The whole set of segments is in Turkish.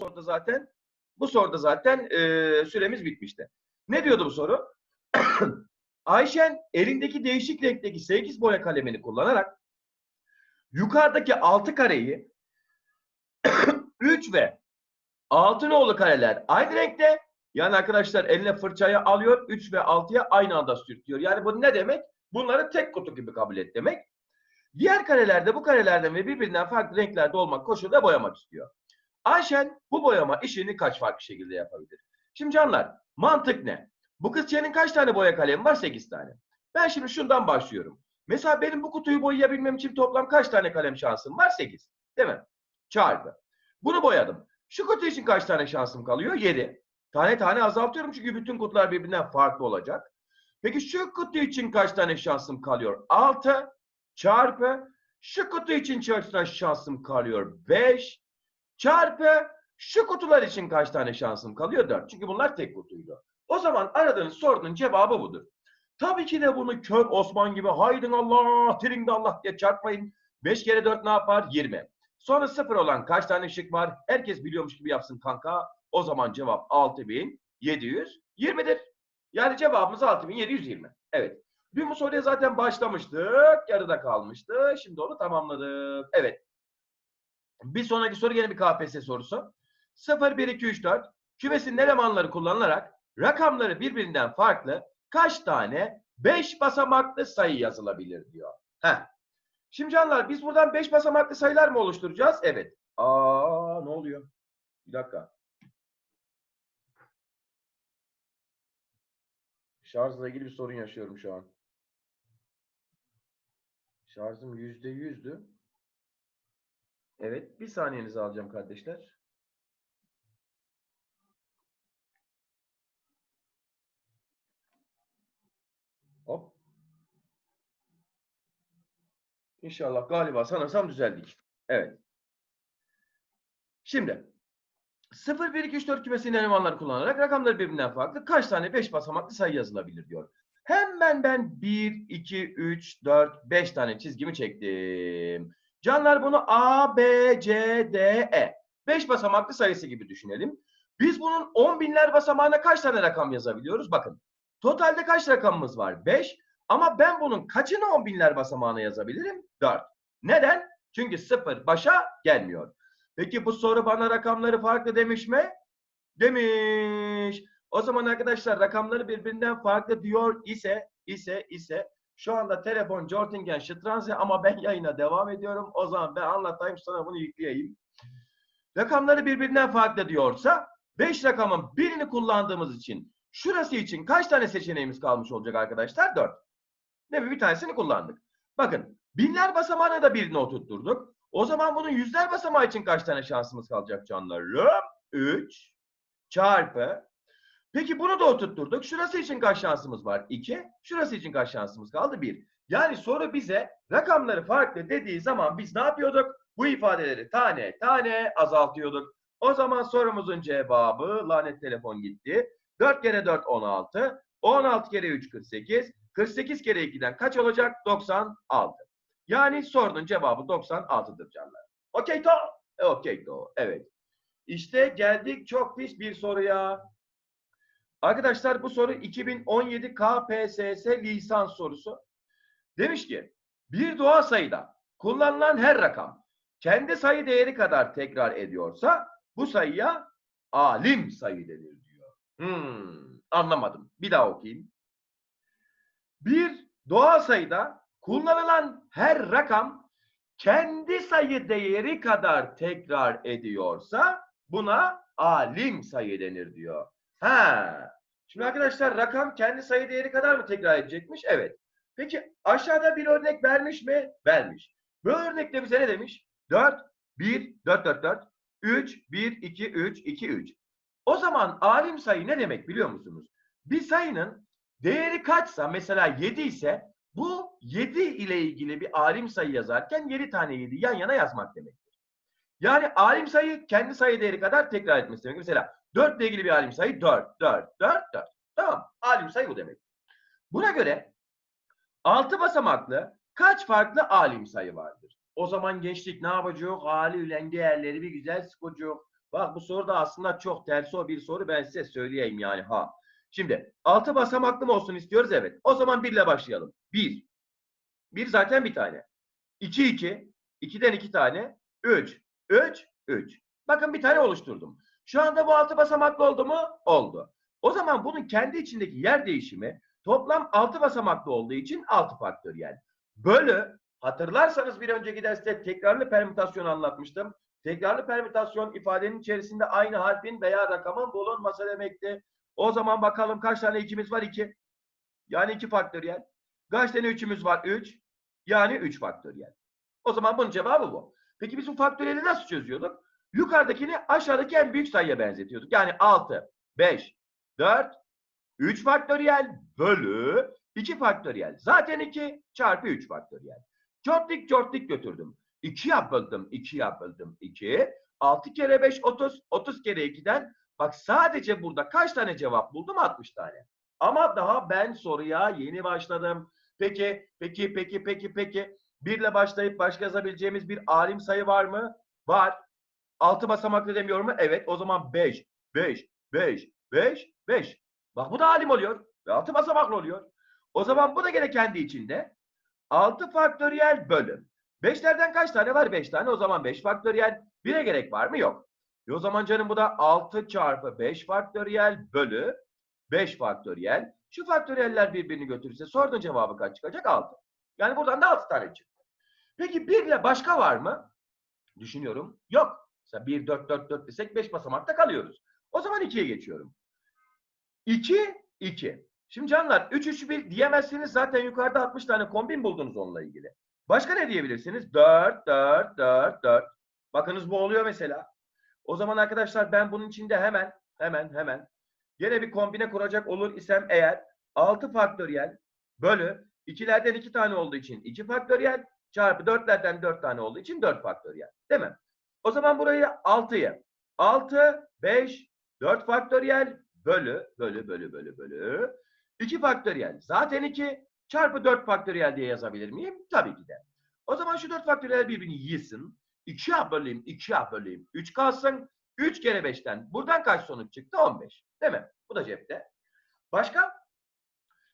soruda zaten bu soruda zaten e, süremiz bitmişti. Ne diyordu bu soru? Ayşen elindeki değişik renkteki 8 boya kalemini kullanarak yukarıdaki 6 kareyi 3 ve 6 nolu kareler aynı renkte yani arkadaşlar eline fırçayı alıyor 3 ve 6'ya aynı anda sürtüyor. Yani bu ne demek? Bunları tek kutu gibi kabul et demek. Diğer karelerde bu karelerden ve birbirinden farklı renklerde olmak koşulda boyamak istiyor. Ayşen bu boyama işini kaç farklı şekilde yapabilir? Şimdi canlar mantık ne? Bu kızçenin kaç tane boya kalemi var? 8 tane. Ben şimdi şundan başlıyorum. Mesela benim bu kutuyu boyayabilmem için toplam kaç tane kalem şansım var? 8. Değil mi? Çarpı. Bunu boyadım. Şu kutu için kaç tane şansım kalıyor? 7. Tane tane azaltıyorum çünkü bütün kutular birbirinden farklı olacak. Peki şu kutu için kaç tane şansım kalıyor? 6 çarpı şu kutu için kaç tane şansım kalıyor? 5 çarpı şu kutular için kaç tane şansım kalıyor? 4. Çünkü bunlar tek kutuydu. O zaman aradığınız sorunun cevabı budur. Tabii ki de bunu kör Osman gibi haydin Allah, tring Allah diye çarpmayın. 5 kere 4 ne yapar? 20. Sonra sıfır olan kaç tane şık var? Herkes biliyormuş gibi yapsın kanka. O zaman cevap 6720'dir. Yani cevabımız 6720. Evet. Dün bu soruya zaten başlamıştık. Yarıda kalmıştı. Şimdi onu tamamladık. Evet. Bir sonraki soru yine bir KPSS sorusu. 0, 1, 2, 3, 4 kümesinin elemanları kullanılarak rakamları birbirinden farklı kaç tane 5 basamaklı sayı yazılabilir diyor. Heh. Şimdi canlar biz buradan 5 basamaklı sayılar mı oluşturacağız? Evet. Aa ne oluyor? Bir dakika. Şarjla ilgili bir sorun yaşıyorum şu an. Şarjım yüzde yüzdü. Evet. Bir saniyenizi alacağım kardeşler. Hop. İnşallah galiba sanırsam düzeldik. Evet. Şimdi 0, 1, 2, 3, 4 kümesinin elemanları kullanarak rakamları birbirinden farklı kaç tane 5 basamaklı sayı yazılabilir diyor. Hemen ben 1, 2, 3, 4, 5 tane çizgimi çektim. Canlar bunu A, B, C, D, E. 5 basamaklı sayısı gibi düşünelim. Biz bunun 10 binler basamağına kaç tane rakam yazabiliyoruz? Bakın. Totalde kaç rakamımız var? 5. Ama ben bunun kaçını 10 binler basamağına yazabilirim? 4. Neden? Çünkü 0 başa gelmiyor. Peki bu soru bana rakamları farklı demiş mi? Demiş. O zaman arkadaşlar rakamları birbirinden farklı diyor ise ise ise şu anda telefon Jortingen Şıtranzi ama ben yayına devam ediyorum. O zaman ben anlatayım sonra bunu yükleyeyim. Rakamları birbirinden farklı diyorsa 5 rakamın birini kullandığımız için şurası için kaç tane seçeneğimiz kalmış olacak arkadaşlar? 4. Değil mi? Bir tanesini kullandık. Bakın binler basamağına da birini oturtturduk. O zaman bunun yüzler basamağı için kaç tane şansımız kalacak canlarım? 3 çarpı. Peki bunu da oturtturduk. Şurası için kaç şansımız var? 2. Şurası için kaç şansımız kaldı? 1. Yani soru bize rakamları farklı dediği zaman biz ne yapıyorduk? Bu ifadeleri tane tane azaltıyorduk. O zaman sorumuzun cevabı lanet telefon gitti. 4 kere 4 16. 16 kere 3 48. 48 kere 2'den kaç olacak? 96. Yani sorunun cevabı 96'dır canlar. Okey to? E, Okey to. Evet. İşte geldik çok pis bir soruya. Arkadaşlar bu soru 2017 KPSS lisans sorusu. Demiş ki bir doğal sayıda kullanılan her rakam kendi sayı değeri kadar tekrar ediyorsa bu sayıya alim sayı denir diyor. Hmm, anlamadım. Bir daha okuyayım. Bir doğal sayıda kullanılan her rakam kendi sayı değeri kadar tekrar ediyorsa buna alim sayı denir diyor. Ha. Şimdi arkadaşlar rakam kendi sayı değeri kadar mı tekrar edecekmiş? Evet. Peki aşağıda bir örnek vermiş mi? Vermiş. Bu örnekte bize ne demiş? 4, 1, 4, 4, 4, 3, 1, 2, 3, 2, 3. O zaman alim sayı ne demek biliyor musunuz? Bir sayının değeri kaçsa mesela 7 ise bu 7 ile ilgili bir alim sayı yazarken 7 tane 7 yan yana yazmak demektir. Yani alim sayı kendi sayı değeri kadar tekrar etmesi demek. Mesela 4 ile ilgili bir alim sayı 4, 4, 4, 4. Tamam. Alim sayı bu demek. Buna göre 6 basamaklı kaç farklı alim sayı vardır? O zaman gençlik ne yapacak? Ali ülen değerleri bir güzel sıkacak. Bak bu soru da aslında çok tersi o bir soru ben size söyleyeyim yani ha. Şimdi 6 basamaklı mı olsun istiyoruz? Evet. O zaman 1 ile başlayalım. 1. 1 zaten bir tane. 2 2. 2'den 2 tane. 3. 3. 3. Bakın bir tane oluşturdum. Şu anda bu 6 basamaklı oldu mu? Oldu. O zaman bunun kendi içindeki yer değişimi toplam 6 basamaklı olduğu için 6 faktöriyel. Bölü hatırlarsanız bir önceki derste tekrarlı permütasyon anlatmıştım. Tekrarlı permütasyon ifadenin içerisinde aynı harfin veya rakamın bulunması demekti. O zaman bakalım kaç tane ikimiz var? 2. Yani 2 faktöriyel. Kaç tane üçümüz var? 3. Yani 3 faktöriyel. O zaman bunun cevabı bu. Peki biz bu faktöriyeli nasıl çözüyorduk? Yukarıdakini aşağıdaki en büyük sayıya benzetiyorduk. Yani 6, 5, 4, 3 faktöriyel bölü 2 faktöriyel. Zaten 2 çarpı 3 faktöriyel. Çortlik çortlik götürdüm. 2'ye böldüm, 2'ye böldüm 2. 6 kere 5 30, 30 kere 2'den bak sadece burada kaç tane cevap buldum? 60 tane. Ama daha ben soruya yeni başladım. Peki, peki, peki, peki, peki. Birle başlayıp başka yazabileceğimiz bir alim sayı var mı? Var. 6 basamaklı demiyor mu? Evet. O zaman 5, 5, 5, 5, 5. Bak bu da alim oluyor. Ve 6 basamaklı oluyor. O zaman bu da gene kendi içinde 6 faktöriyel bölüm. 5'lerden kaç tane var? 5 tane. O zaman 5 faktöriyel. 1'e gerek var mı? Yok. E o zaman canım bu da 6 çarpı 5 faktöriyel bölü 5 faktöriyel. Şu faktöriyeller birbirini götürürse sorunun cevabı kaç çıkacak? 6. Yani buradan da 6 tane çıktı. Peki 1 ile başka var mı? Düşünüyorum. Yok. Mesela 1, 4, 4, 4 desek 5 basamakta kalıyoruz. O zaman 2'ye geçiyorum. 2, 2. Şimdi canlar 3, 3, 1 diyemezsiniz. Zaten yukarıda 60 tane kombin buldunuz onunla ilgili. Başka ne diyebilirsiniz? 4, 4, 4, 4. Bakınız bu oluyor mesela. O zaman arkadaşlar ben bunun içinde hemen, hemen, hemen gene bir kombine kuracak olur isem eğer 6 faktöriyel bölü 2'lerden 2 tane olduğu için 2 faktöriyel çarpı 4'lerden 4 tane olduğu için 4 faktöriyel. Değil mi? O zaman burayı 6'yı 6, 5, 4 faktöriyel bölü, bölü, bölü, bölü, bölü. 2 faktöriyel. Zaten 2 çarpı 4 faktöriyel diye yazabilir miyim? Tabii ki de. O zaman şu 4 faktöriyel birbirini yesin. 2'ye böleyim, 2'ye böleyim. 3 kalsın. 3 kere 5'ten. Buradan kaç sonuç çıktı? 15. Değil mi? Bu da cepte. Başka?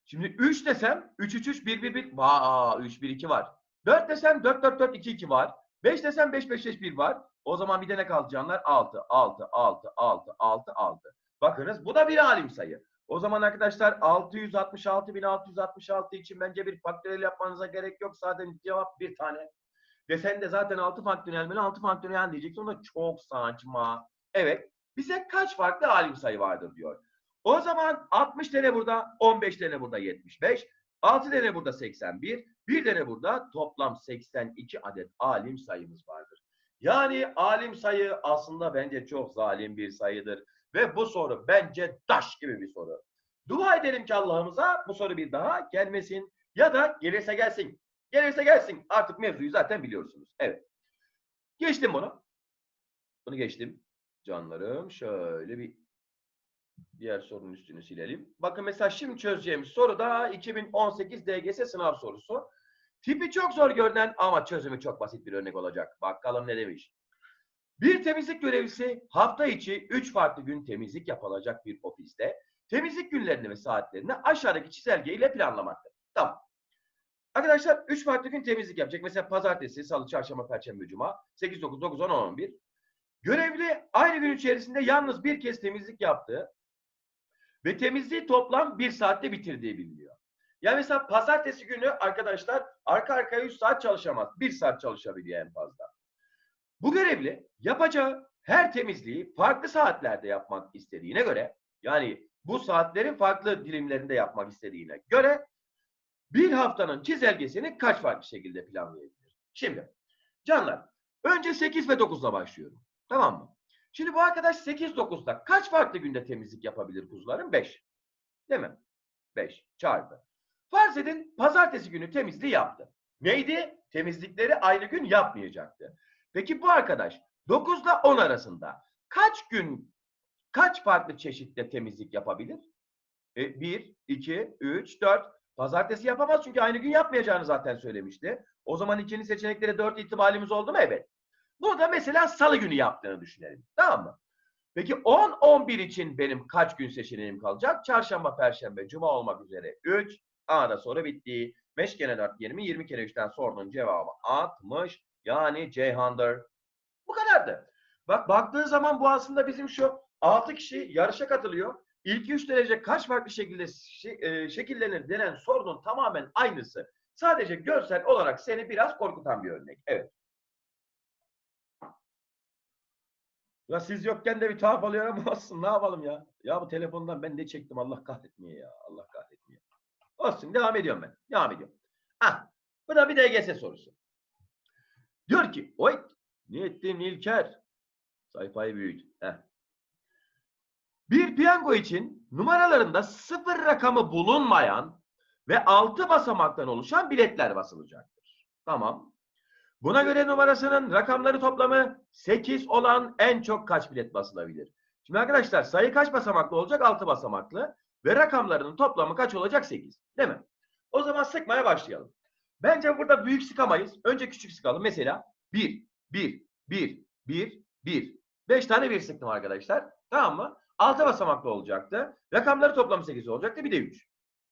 Şimdi 3 desem 3, 3, 3, 1, 1, 1. Vaa 3, 1, 2 var. 4 desem 4, 4, 4, 2, 2 var. 5 desem 5, 5, 5, 1 var. O zaman bir de ne kaldı canlar? 6, 6, 6, 6, 6, 6. Bakınız bu da bir alim sayı. O zaman arkadaşlar 666.666 için bence bir faktöriyel yapmanıza gerek yok. Zaten cevap bir tane. Desen de zaten 6 faktöriyel mi? 6 faktöriyel diyeceksin. O da çok saçma. Evet. Bize kaç farklı alim sayı vardır diyor. O zaman 60 tane burada, 15 tane burada 75. 6 tane burada 81. Bir tane burada toplam 82 adet alim sayımız vardır. Yani alim sayı aslında bence çok zalim bir sayıdır. Ve bu soru bence taş gibi bir soru. Dua edelim ki Allah'ımıza bu soru bir daha gelmesin. Ya da gelirse gelsin. Gelirse gelsin. Artık mevzuyu zaten biliyorsunuz. Evet. Geçtim bunu. Bunu geçtim. Canlarım şöyle bir diğer sorunun üstünü silelim. Bakın mesela şimdi çözeceğimiz soru da 2018 DGS sınav sorusu. Tipi çok zor görünen ama çözümü çok basit bir örnek olacak. Bakalım ne demiş. Bir temizlik görevlisi hafta içi 3 farklı gün temizlik yapılacak bir ofiste temizlik günlerini ve saatlerini aşağıdaki çizelge ile planlamaktadır. Tamam. Arkadaşlar 3 farklı gün temizlik yapacak. Mesela pazartesi, salı, çarşamba, perşembe, cuma 8, 9, 9, 10, 11. Görevli aynı gün içerisinde yalnız bir kez temizlik yaptığı ve temizliği toplam 1 saatte bitirdiği biliniyor. Yani mesela pazartesi günü arkadaşlar arka arkaya 3 saat çalışamaz. 1 saat çalışabiliyor en fazla. Bu görevli yapacağı her temizliği farklı saatlerde yapmak istediğine göre yani bu saatlerin farklı dilimlerinde yapmak istediğine göre bir haftanın çizelgesini kaç farklı şekilde planlayabilir? Şimdi canlar önce 8 ve 9'la başlıyorum. Tamam mı? Şimdi bu arkadaş 8-9'da kaç farklı günde temizlik yapabilir kuzuların? 5. Değil mi? 5 çarpı. Farz edin pazartesi günü temizliği yaptı. Neydi? Temizlikleri aynı gün yapmayacaktı. Peki bu arkadaş 9 ile 10 arasında kaç gün, kaç farklı çeşitte temizlik yapabilir? E, 1, 2, 3, 4. Pazartesi yapamaz çünkü aynı gün yapmayacağını zaten söylemişti. O zaman ikinci seçeneklere 4 ihtimalimiz oldu mu? Evet. Burada mesela salı günü yaptığını düşünelim. Tamam mı? Peki 10-11 için benim kaç gün seçeneğim kalacak? Çarşamba, Perşembe, Cuma olmak üzere 3. A'da soru bitti. 5 kere 4 20, 20 kere 3'ten sorunun cevabı 60. Yani Ceyhan'dır. Bu kadardı. Bak baktığın zaman bu aslında bizim şu 6 kişi yarışa katılıyor. İlk 3 derece kaç farklı şekilde şe- e, şekillenir denen sorunun tamamen aynısı. Sadece görsel olarak seni biraz korkutan bir örnek. Evet. Ya siz yokken de bir tuhaf oluyor ama olsun ne yapalım ya. Ya bu telefondan ben ne çektim Allah kahretmiyor ya. Allah kahretmiyor. Olsun devam ediyorum ben. Devam ediyorum. Ah, bu da bir DGS sorusu. Diyor ki, oy ne ettin İlker? Sayfayı büyüt. Heh. Bir piyango için numaralarında sıfır rakamı bulunmayan ve altı basamaktan oluşan biletler basılacaktır. Tamam. Buna göre numarasının rakamları toplamı 8 olan en çok kaç bilet basılabilir? Şimdi arkadaşlar sayı kaç basamaklı olacak? 6 basamaklı. Ve rakamlarının toplamı kaç olacak? 8. Değil mi? O zaman sıkmaya başlayalım. Bence burada büyük sıkamayız. Önce küçük sıkalım. Mesela 1, 1, 1, 1, 1. 5 tane 1 sıktım arkadaşlar. Tamam mı? 6 basamaklı olacaktı. Rakamları toplamı 8 olacaktı. Bir de 3.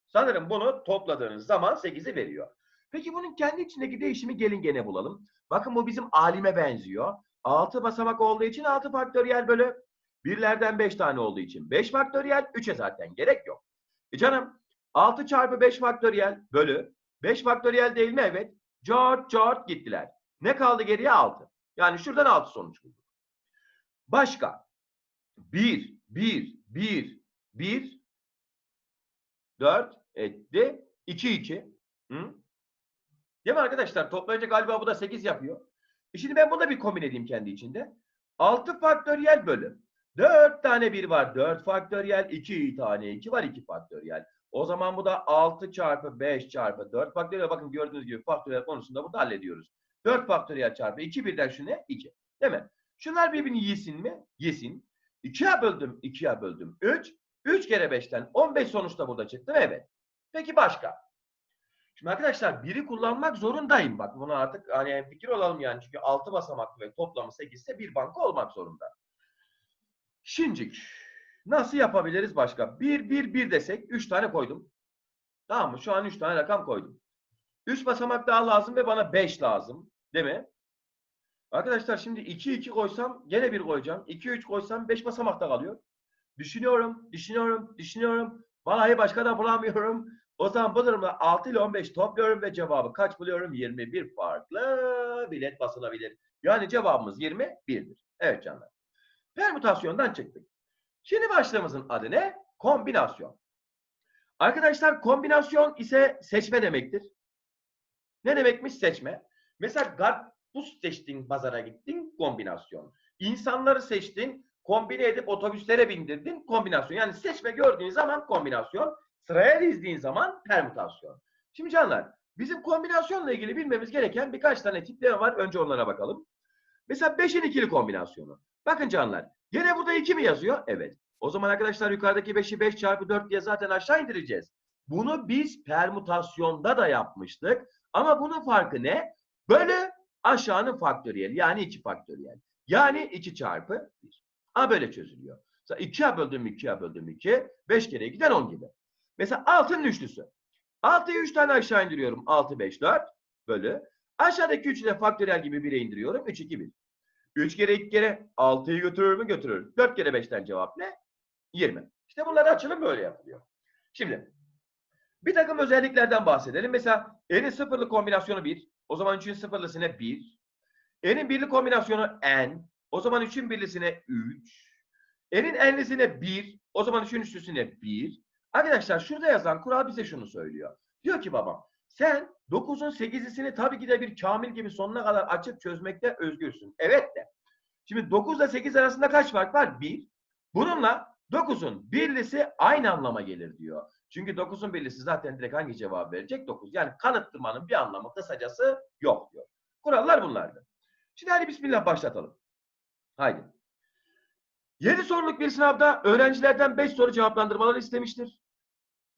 Sanırım bunu topladığınız zaman 8'i veriyor. Peki bunun kendi içindeki değişimi gelin gene bulalım. Bakın bu bizim alime benziyor. 6 basamak olduğu için 6 faktöriyel bölü. Birlerden 5 tane olduğu için 5 faktöriyel 3'e zaten gerek yok. E canım 6 çarpı 5 faktöriyel bölü 5 faktöriyel değil mi? Evet. Cart cart gittiler. Ne kaldı geriye? 6. Yani şuradan 6 sonuç bulduk. Başka. 1, 1, 1, 1, 4 etti. 2, 2. Hı? Değil mi arkadaşlar? Toplayınca galiba bu da 8 yapıyor. E şimdi ben bunu da bir kombin edeyim kendi içinde. 6 faktöriyel bölü. 4 tane 1 var. 4 faktöriyel. 2 tane 2 var. 2 faktöriyel. O zaman bu da 6 çarpı 5 çarpı 4 faktöriyel. Bakın gördüğünüz gibi faktöriyel konusunda burada hallediyoruz. 4 faktöriyel çarpı 2 birden şu ne? 2. Değil mi? Şunlar birbirini yesin mi? Yesin. 2'ye böldüm. 2'ye böldüm. 3. 3 kere 5'ten 15 sonuçta burada çıktı. Evet. Peki başka? Şimdi arkadaşlar biri kullanmak zorundayım. Bak buna artık hani fikir olalım yani. Çünkü 6 basamaklı ve toplamı 8 ise bir banka olmak zorunda. Şimdilik nasıl yapabiliriz başka? 1, 1, 1 desek 3 tane koydum. Tamam mı? Şu an 3 tane rakam koydum. 3 basamak daha lazım ve bana 5 lazım. Değil mi? Arkadaşlar şimdi 2, 2 koysam gene 1 koyacağım. 2, 3 koysam 5 basamakta kalıyor. Düşünüyorum, düşünüyorum, düşünüyorum. Vallahi başka da bulamıyorum. O zaman bu durumda 6 ile 15 topluyorum ve cevabı kaç buluyorum? 21 farklı bilet basılabilir. Yani cevabımız 21'dir. Evet canlar. Permütasyondan çıktık. Şimdi başlığımızın adı ne? Kombinasyon. Arkadaşlar kombinasyon ise seçme demektir. Ne demekmiş seçme? Mesela karpuz seçtin pazara gittin kombinasyon. İnsanları seçtin kombine edip otobüslere bindirdin kombinasyon. Yani seçme gördüğün zaman kombinasyon. Sıraya dizdiğin zaman permütasyon. Şimdi canlar bizim kombinasyonla ilgili bilmemiz gereken birkaç tane tipler var. Önce onlara bakalım. Mesela 5'in ikili kombinasyonu. Bakın canlar. Gene burada 2 mi yazıyor? Evet. O zaman arkadaşlar yukarıdaki 5'i 5 çarpı 4 diye zaten aşağı indireceğiz. Bunu biz permütasyonda da yapmıştık. Ama bunun farkı ne? Bölü aşağının faktöriyel. Yani 2 faktöriyel. Yani 2 çarpı 1. A böyle çözülüyor. Mesela 2'ye böldüm 2'ye böldüm 2. 5 kere 2'den 10 gibi. Mesela 6'nın üçlüsü. 6'yı 3 tane aşağı indiriyorum. 6, 5, 4 bölü. Aşağıdaki 3'ü de faktöriyel gibi 1'e indiriyorum. 3, 2, 1. 3 kere 2 kere 6'yı götürür mü? Götürür. 4 kere 5'ten cevap ne? 20. İşte bunları açılım böyle yapılıyor. Şimdi bir takım özelliklerden bahsedelim. Mesela n'in sıfırlı kombinasyonu 1. O zaman 3'ün sıfırlısı ne? 1. n'in birli kombinasyonu n. O zaman 3'ün birlisine 3. n'in n'lisine 1. O zaman 3'ün üçlüsüne 1. Arkadaşlar şurada yazan kural bize şunu söylüyor. Diyor ki babam sen 9'un 8'lisini tabii ki de bir kamil gibi sonuna kadar açıp çözmekte özgürsün. Evet de. Şimdi 9 ile 8 arasında kaç fark var? 1. Bununla 9'un birlisi aynı anlama gelir diyor. Çünkü 9'un birlisi zaten direkt hangi cevap verecek? 9. Yani kanıttırmanın bir anlamı kısacası yok diyor. Kurallar bunlardı. Şimdi hadi bismillah başlatalım. Haydi. 7 soruluk bir sınavda öğrencilerden 5 soru cevaplandırmaları istemiştir.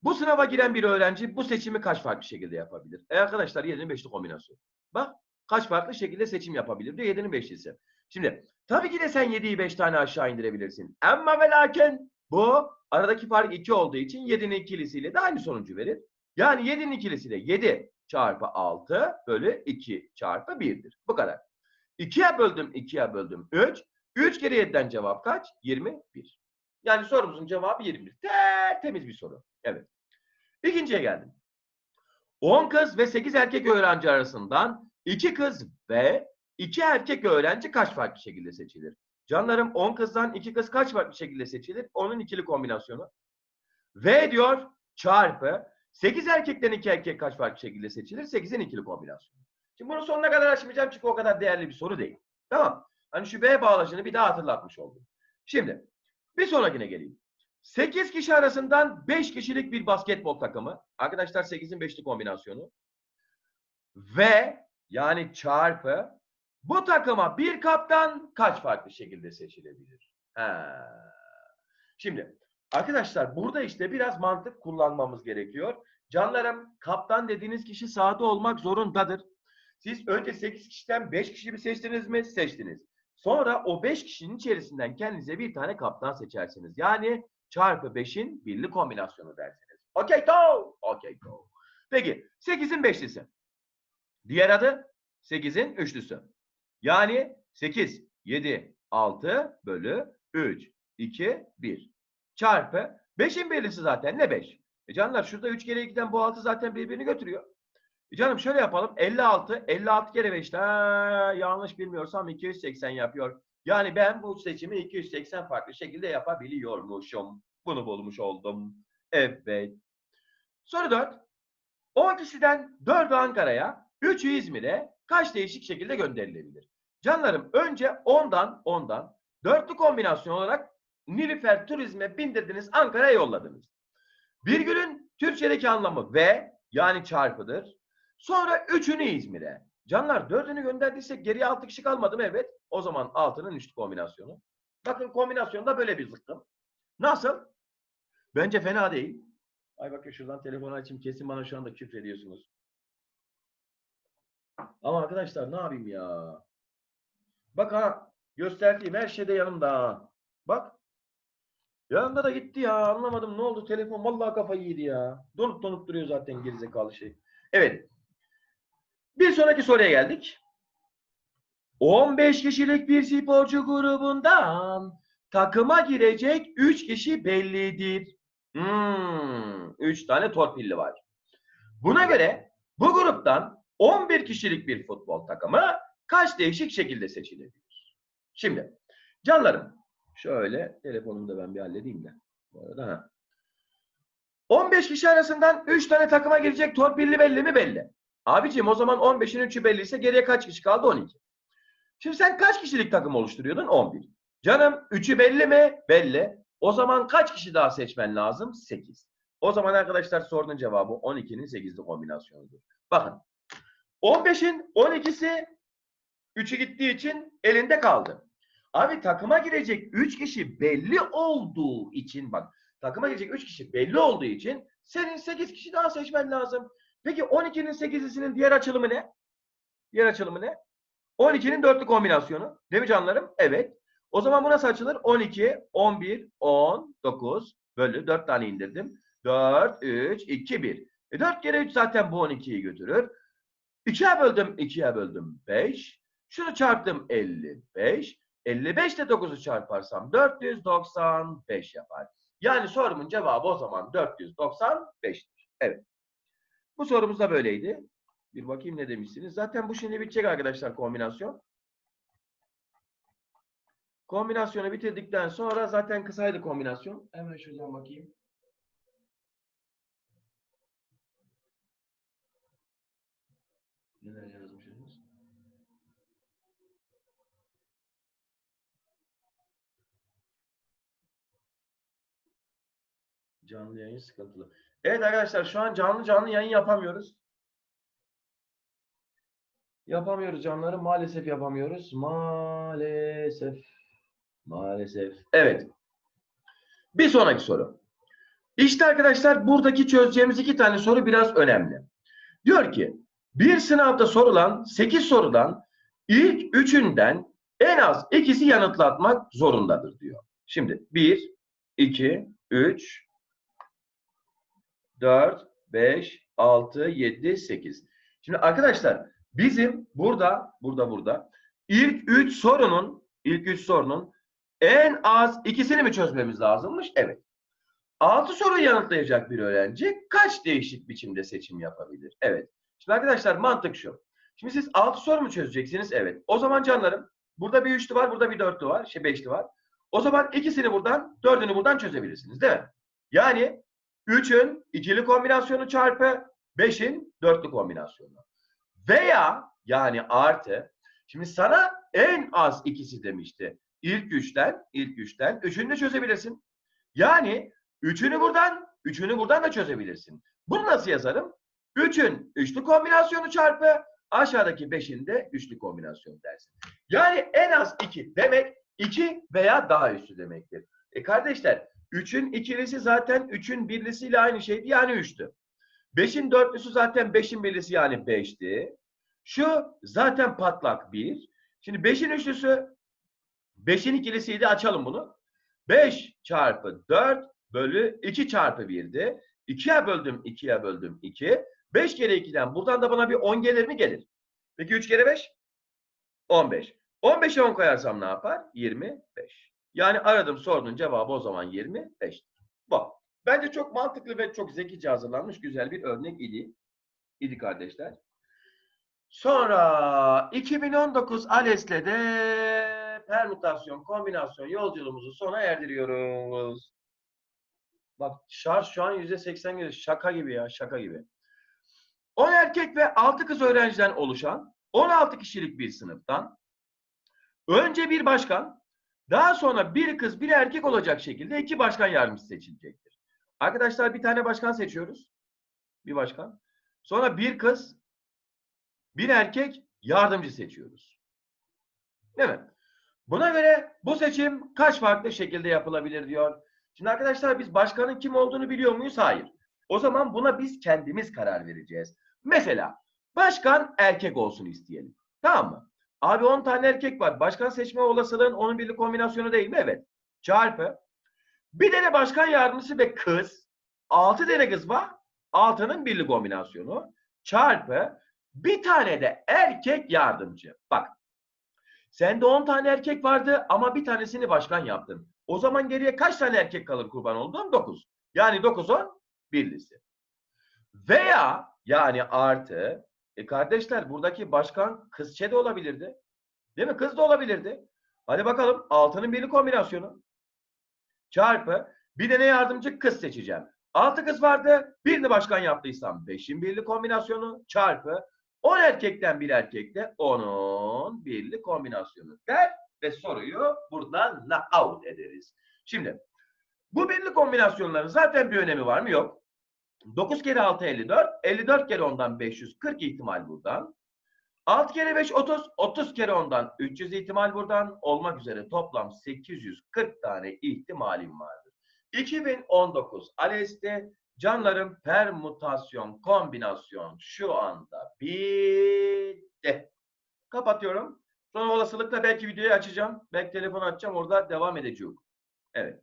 Bu sınava giren bir öğrenci bu seçimi kaç farklı şekilde yapabilir? E arkadaşlar 7'nin 5'li kombinasyon. Bak kaç farklı şekilde seçim yapabilir diyor 7'nin 5'lisi. Şimdi Tabii ki de sen 7'yi 5 tane aşağı indirebilirsin. Ama ve lakin bu aradaki fark 2 olduğu için 7'nin ikilisiyle de aynı sonucu verir. Yani 7'nin ikilisi de 7 çarpı 6 bölü 2 çarpı 1'dir. Bu kadar. 2'ye böldüm, 2'ye böldüm 3. 3 kere 7'den cevap kaç? 21. Yani sorumuzun cevabı 21. Tertemiz bir soru. Evet. İkinciye geldim. 10 kız ve 8 erkek öğrenci arasından 2 kız ve 2 erkek öğrenci kaç farklı şekilde seçilir? Canlarım 10 kızdan 2 kız kaç farklı şekilde seçilir? Onun ikili kombinasyonu. V diyor çarpı 8 erkekten 2 erkek kaç farklı şekilde seçilir? 8'in ikili kombinasyonu. Şimdi bunu sonuna kadar açmayacağım çünkü o kadar değerli bir soru değil. Tamam. Hani şu B bağlacını bir daha hatırlatmış oldum. Şimdi bir sonrakine geleyim. 8 kişi arasından 5 kişilik bir basketbol takımı. Arkadaşlar 8'in 5'li kombinasyonu. Ve yani çarpı bu takıma bir kaptan kaç farklı şekilde seçilebilir? Ha. Şimdi arkadaşlar burada işte biraz mantık kullanmamız gerekiyor. Canlarım kaptan dediğiniz kişi sahada olmak zorundadır. Siz önce 8 kişiden 5 kişi mi seçtiniz mi? Seçtiniz. Sonra o 5 kişinin içerisinden kendinize bir tane kaptan seçersiniz. Yani çarpı 5'in birli kombinasyonu dersiniz. Okey go! Okey go. Peki 8'in 5'lisi. Diğer adı 8'in üçlüsü. Yani 8, 7, 6 bölü 3, 2, 1. Çarpı 5'in birlisi zaten ne 5? E canlar şurada 3 kere 2'den bu 6 zaten birbirini götürüyor. E canım şöyle yapalım. 56, 56 kere 5'te yanlış bilmiyorsam 280 yapıyor. Yani ben bu seçimi 280 farklı şekilde yapabiliyormuşum. Bunu bulmuş oldum. Evet. Soru 4. 10 kişiden 4'ü Ankara'ya, 3'ü İzmir'e kaç değişik şekilde gönderilebilir? Canlarım önce 10'dan 10'dan dörtlü kombinasyon olarak Nilüfer Turizm'e bindirdiniz Ankara'ya yolladınız. Virgülün Türkçedeki anlamı ve yani çarpıdır. Sonra üçünü İzmir'e. Canlar dördünü gönderdiysek geriye altı kişi kalmadı mı? Evet. O zaman altının üçlü kombinasyonu. Bakın kombinasyonda böyle bir zıkkım. Nasıl? Bence fena değil. Ay bakın şuradan telefonu açayım. Kesin bana şu anda küfür ediyorsunuz. Ama arkadaşlar ne yapayım ya? Bak ha gösterdiğim her şeyde yanımda. Bak. Yanımda da gitti ya. Anlamadım ne oldu telefon. Vallahi kafayı yedi ya. Donup donup duruyor zaten gerizekalı şey. Evet. Bir sonraki soruya geldik. 15 kişilik bir sporcu grubundan takıma girecek 3 kişi bellidir. Hmm, 3 tane torpilli var. Buna göre bu gruptan 11 kişilik bir futbol takımı kaç değişik şekilde seçilebilir? Şimdi canlarım şöyle telefonumu da ben bir halledeyim de. Bu arada ha. 15 kişi arasından 3 tane takıma girecek torpilli belli mi belli? Abiciğim o zaman 15'in 3'ü belliyse geriye kaç kişi kaldı? 12. Şimdi sen kaç kişilik takım oluşturuyordun? 11. Canım 3'ü belli mi? Belli. O zaman kaç kişi daha seçmen lazım? 8. O zaman arkadaşlar sorunun cevabı 12'nin 8'li kombinasyonudur. Bakın 15'in 12'si 3'ü gittiği için elinde kaldı. Abi takıma girecek 3 kişi belli olduğu için bak takıma girecek 3 kişi belli olduğu için senin 8 kişi daha seçmen lazım. Peki 12'nin 8'lisinin diğer açılımı ne? Diğer açılımı ne? 12'nin dörtlü kombinasyonu. Değil mi canlarım? Evet. O zaman bu nasıl açılır? 12, 11, 10, 9 bölü 4 tane indirdim. 4, 3, 2, 1. E 4 kere 3 zaten bu 12'yi götürür. 2'ye böldüm, 2'ye böldüm 5. Şunu çarptım 55. 55 ile 9'u çarparsam 495 yapar. Yani sorumun cevabı o zaman 495'tir. Evet. Bu sorumuz da böyleydi. Bir bakayım ne demişsiniz. Zaten bu şimdi bitecek arkadaşlar kombinasyon. Kombinasyonu bitirdikten sonra zaten kısaydı kombinasyon. Hemen şuradan bakayım. Neler yazmışsınız? Canlı yayın sıkıntılı. Evet arkadaşlar şu an canlı canlı yayın yapamıyoruz. Yapamıyoruz canları. Maalesef yapamıyoruz. Maalesef. Maalesef. Evet. Bir sonraki soru. İşte arkadaşlar buradaki çözeceğimiz iki tane soru biraz önemli. Diyor ki bir sınavda sorulan 8 sorudan ilk üçünden en az ikisi yanıtlatmak zorundadır diyor. Şimdi 1, 2, 3, 4, 5, 6, 7, 8. Şimdi arkadaşlar bizim burada, burada, burada ilk 3 sorunun, ilk 3 sorunun en az ikisini mi çözmemiz lazımmış? Evet. 6 soruyu yanıtlayacak bir öğrenci kaç değişik biçimde seçim yapabilir? Evet. Şimdi arkadaşlar mantık şu. Şimdi siz 6 soru mu çözeceksiniz? Evet. O zaman canlarım burada bir üçlü var, burada bir dörtlü var, şey beşli var. O zaman ikisini buradan, dördünü buradan çözebilirsiniz değil mi? Yani 3'ün ikili kombinasyonu çarpı 5'in dörtlü kombinasyonu. Veya yani artı, şimdi sana en az ikisi demişti. İlk üçten, ilk üçten üçünü de çözebilirsin. Yani üçünü buradan, üçünü buradan da çözebilirsin. Bunu nasıl yazarım? 3'ün üçlü kombinasyonu çarpı aşağıdaki 5'in de üçlü kombinasyonu dersin. Yani en az 2 demek 2 veya daha üstü demektir. E kardeşler 3'ün ikilisi zaten 3'ün birlisiyle aynı şeydi yani 3'tü. 5'in dörtlüsü zaten 5'in birlisi yani 5'ti. Şu zaten patlak 1. Şimdi 5'in üçlüsü 5'in ikilisiydi açalım bunu. 5 çarpı 4 bölü 2 çarpı 1'di. 2'ye böldüm 2'ye böldüm 2. 5 kere 2'den buradan da bana bir 10 gelir mi? Gelir. Peki 3 kere 5? 15. 15'e 10 koyarsam ne yapar? 25. Yani aradım sorunun cevabı o zaman 25. Bu. Bence çok mantıklı ve çok zekice hazırlanmış güzel bir örnek idi. İdi kardeşler. Sonra 2019 ALES'le de permütasyon, kombinasyon yolculuğumuzu sona erdiriyoruz. Bak şarj şu an %80 gibi. Şaka gibi ya şaka gibi. 10 erkek ve 6 kız öğrenciden oluşan 16 kişilik bir sınıftan önce bir başkan, daha sonra bir kız bir erkek olacak şekilde iki başkan yardımcısı seçilecektir. Arkadaşlar bir tane başkan seçiyoruz. Bir başkan. Sonra bir kız, bir erkek yardımcı seçiyoruz. Değil mi? Buna göre bu seçim kaç farklı şekilde yapılabilir diyor. Şimdi arkadaşlar biz başkanın kim olduğunu biliyor muyuz? Hayır. O zaman buna biz kendimiz karar vereceğiz. Mesela başkan erkek olsun isteyelim. Tamam mı? Abi 10 tane erkek var. Başkan seçme olasılığın onun birlik kombinasyonu değil mi? Evet. Çarpı. Bir tane başkan yardımcısı ve kız. 6 tane kız var. 6'nın birlik kombinasyonu. Çarpı. Bir tane de erkek yardımcı. Bak. Sende 10 tane erkek vardı ama bir tanesini başkan yaptın. O zaman geriye kaç tane erkek kalır kurban olduğum? 9. Yani 9 10 birlisi. Veya yani artı e kardeşler buradaki başkan kızçe de olabilirdi. Değil mi? Kız da olabilirdi. Hadi bakalım altının birli kombinasyonu. Çarpı bir de ne yardımcı kız seçeceğim. Altı kız vardı. Birini başkan yaptıysam beşin birli kombinasyonu çarpı 10 erkekten bir erkekle onun birli kombinasyonu der ve soruyu buradan out ederiz. Şimdi bu birli kombinasyonların zaten bir önemi var mı? Yok. 9 kere 6 54. 54 kere 10'dan 540 ihtimal buradan. 6 kere 5 30. 30 kere 10'dan 300 ihtimal buradan. Olmak üzere toplam 840 tane ihtimalim vardır. 2019 ALES'te canlarım permütasyon, kombinasyon şu anda bitti. Kapatıyorum. Sonra olasılıkla belki videoyu açacağım. Belki telefonu açacağım. Orada devam edeceğim. Evet.